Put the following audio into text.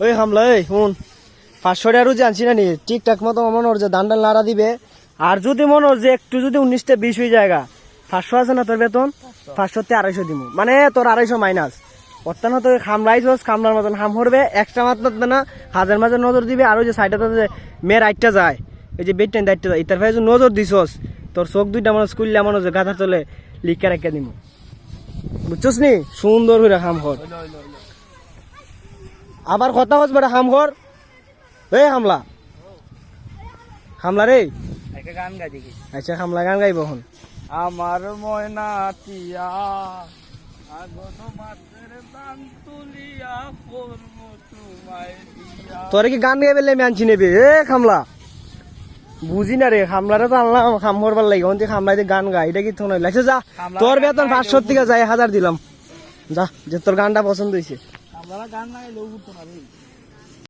ওই হামলা, এই শুন পাঁচশো টাকা রুজি আনছি না নি ঠিকঠাক মতো মনে হচ্ছে দান টান লাড়া দিবে। আর যদি মনে হচ্ছে একটু যদি উনিশটা বিশ হয়ে জায়গা পাঁচশো আছে না তোর বেতন? পাঁচশোতে আড়াইশো দিব মানে তোর আড়াইশো মাইনাস অত্যান তো খামলাইছস খামলার মতন হাম করবে এক্সট্রা মাত্র না, হাজার মাঝে নজর দিবে, আর ওই যে সাইডে যে মেয়ের আইটটা যায়, এই যে বেড টাইম দায়িত্ব যায় ইতার ভাই নজর দিছস, তোর চোখ দুইটা মানুষ স্কুললে মনে হচ্ছে গাধার চলে লিখা রেখে দিব বুঝছস নি? সুন্দর করে হাম কর আবার কথা হচ্ছে বেটা হাম কর এই হামলা। হামলা রে। গান গাই দেখি। আচ্ছা হামলা গান গাইব এখন। আমার ময়না টিয়া তোরে কি গান গাইবে আমি আনছি নেবে? এ খামলা বুঝি না রে খামলারে তো আনলাম খাম করবার লাগে। অন্তে খামলাইতে গান গাই এটা কি তো নয় লাগছে যা। তোর বেতন পাঁচশো থেকে যায় হাজার দিলাম। যা যে তোর গানটা পছন্দ হয়েছে আমরা গান নাই লোক উঠতো না রে।